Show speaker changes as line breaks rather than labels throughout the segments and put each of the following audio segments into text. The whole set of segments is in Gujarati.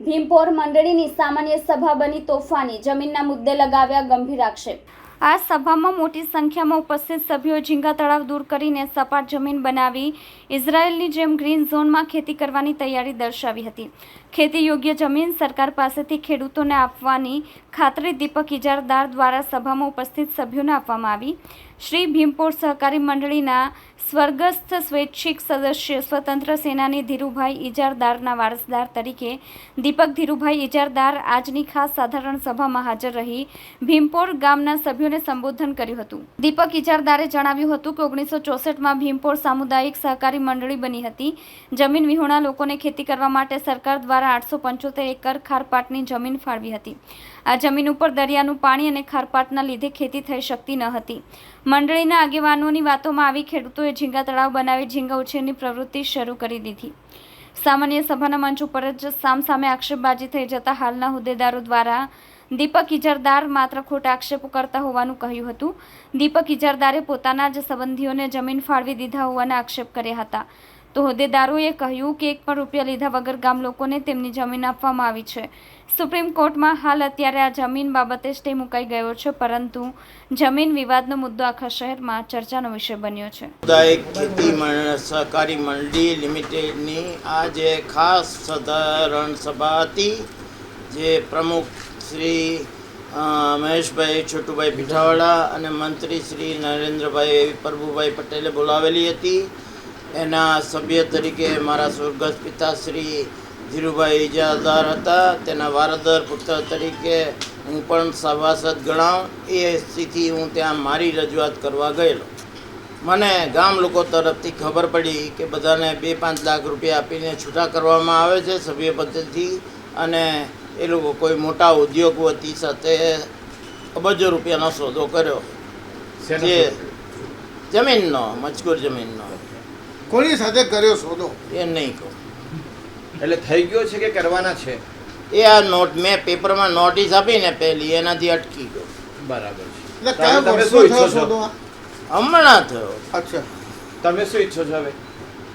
ભીમપોર મંડળીની સામાન્ય સભા બની તોફાની. જમીનના મુદ્દે લગાવ્યા ગંભીર આક્ષેપ. આ સભામાં મોટી સંખ્યામાં ઉપસ્થિત સભ્યો ઝીંગા તળાવ દૂર કરીને સપાટ જમીન બનાવી ઇઝરાયેલની જેમ ગ્રીન ઝોનમાં ખેતી કરવાની તૈયારી દર્શાવી હતી. ખેતી યોગ્ય જમીન સરકાર પાસેથી ખેડૂતોને આપવાની ખાતરી દીપક ઇજારદાર દ્વારા સભામાં ઉપસ્થિત સભ્યોને આપવામાં આવી. શ્રી ભીમપોર સહકારી મંડળીના સ્વર્ગસ્થ સ્વૈચ્છિક સદસ્ય સ્વતંત્ર સેનાની ધીરુભાઈ ઇજારદારના વારસદાર તરીકે દીપક ધીરુભાઈ ઇજારદાર આજની ખાસ સાધારણ સભામાં હાજર રહી. ભીમપોર ગામના સભ્યોને સંબોધન કર્યું હતું. દીપક ઇજારદારે જણાવ્યું હતું કે ઓગણીસો ચોસઠમાં ભીમપોર સામુદાયિક સહકારી મંડળી બની હતી. જમીન વિહોણા લોકોને ખેતી કરવા માટે સરકાર દ્વારા આઠસો પંચોતેર એકર ખારપાટની જમીન ફાળવી હતી. આ જમીન ઉપર દરિયાનું પાણી અને ખારપાટના લીધે ખેતી થઈ શકતી ન હતી. મંડળીના આગેવાનોની વાતોમાં આવી ખેડૂતોએ ઝીંગા તળાવ બનાવી ઝીંગા ઉછેરની પ્રવૃત્તિ શરૂ કરી દીધી. સામાન્ય સભાના મંચ ઉપર જ સામસામે આક્ષેપબાજી થઈ જતા હાલના હોદ્દેદારો દ્વારા દીપક ઇજરદાર માત્ર ખોટા આક્ષેપો કરતા હોવાનું કહ્યું હતું. દીપક ઇજરદારે પોતાના જ સંબંધીઓને જમીન ફાળવી દીધા હોવાના આક્ષેપ કર્યા હતા. તો હોદ્દેદારોએ કહ્યું કે એક પણ રૂપિયા લીધા વગર ગામ લોકોને તેમની જમીન આપવામાં આવી છે. સુપ્રીમ કોર્ટમાં હાલ અત્યારે આ જમીન બાબતે સ્ટે મુકાઈ ગયો છે, પરંતુ જમીન વિવાદનો મુદ્દો આખા શહેરમાં ચર્ચાનો વિષય બન્યો છે.
સામુદાયિક ખેતી સહકારી મંડળી લિમિટેડની આ જે ખાસ સાધારણ સભા હતી, જે પ્રમુખ શ્રી મહેશભાઈ છોટુભાઈ પીઠાવાળા અને મંત્રી શ્રી નરેન્દ્રભાઈ પ્રભુભાઈ પટેલે બોલાવેલી હતી. એના સભ્ય તરીકે મારા સ્વર્ગસ્થ પિતાશ્રી ધીરુભાઈ ઇજાદાર હતા. તેના વારદર પુત્ર તરીકે હું પણ સભાસદ ગણાવ એ સ્થિતિ હું ત્યાં મારી રજૂઆત કરવા ગયેલો. મને ગામ લોકો તરફથી ખબર પડી કે બધાને બે પાંચ લાખ રૂપિયા આપીને છૂટા કરવામાં આવે છે સભ્ય પદ્ધતિથી અને એ લોકો કોઈ મોટા ઉદ્યોગપતિ સાથે અબજો રૂપિયાનો સોદો કર્યો. જે જમીનનો મજકૂર જમીનનો.
કોની સાથે કર્યો સોદો?
એ નહીં કહું.
એટલે થઈ ગયો છે કે કરવાના છે?
એ આ નોટ મેં પેપરમાં નોટિસ આપીને પહેલી એનાથી અટકી ગયો.
બરાબર છે.
કયા
તમે શું ઈચ્છો
સોદો
હમણાં થયો.
અચ્છા.
તમે શું ઈચ્છો છો હવે?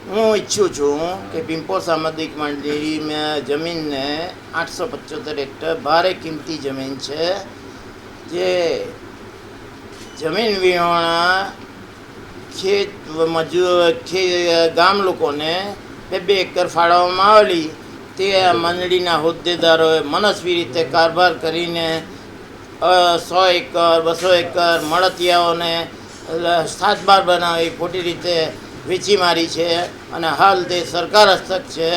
હું ઈચ્છું છું કે પિંપોર સામુદાયિક મંડળીમાં જમીનને આઠસો પંચોતેર હેક્ટર ભારે કિંમતી જમીન છે, જે જમીન વિહોણા ખેત મજૂર ખે ગામ લોકોને બે બે એકર ફાળવવામાં આવેલી. તે મંડળીના હોદ્દેદારોએ મનસ્વી રીતે કારભાર કરીને સો એકર, બસો એકર મળતિયાઓને સાતબાર બનાવી ખોટી રીતે વેચી મારી છે અને હાલ તે સરકાર હસ્તક છે.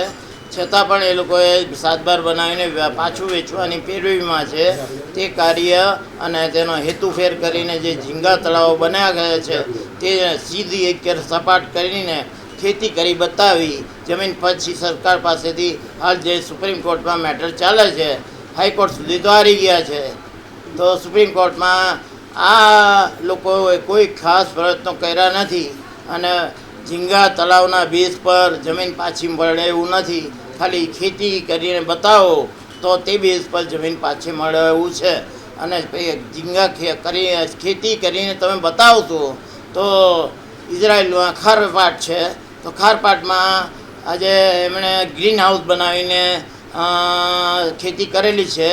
છતાં પણ એ લોકોએ સાતબાર બનાવીને પાછું વેચવાની પેરવીમાં છે. તે કાર્ય અને તેનો હેતુફેર કરીને જે ઝીંગા તળાવો બનાવ્યા ગયા છે, તે સીધી એક સપાટ કરીને ખેતી કરી બતાવી. જમીન પછી સરકાર પાસેથી હાલ જે સુપ્રીમ કોર્ટમાં મેટર ચાલે છે, હાઈકોર્ટ સુધી તો હારી ગયા છે. તો સુપ્રીમ કોર્ટમાં આ લોકોએ કોઈ ખાસ પ્રયત્નો કર્યા નથી અને ઝીંગા તળાવના બેઝ પર જમીન પાછી મળે એવું નથી. ખાલી ખેતી કરીને બતાવો તો તે બેઝ પર જમીન પાછી મળે એવું છે. અને ઝીંગા કરી ખેતી કરીને તમે બતાવશો તો ઇઝરાયલમાં ખારપાટ છે. તો ખારપાટમાં આજે એમણે ગ્રીન હાઉસ બનાવીને ખેતી કરેલી છે.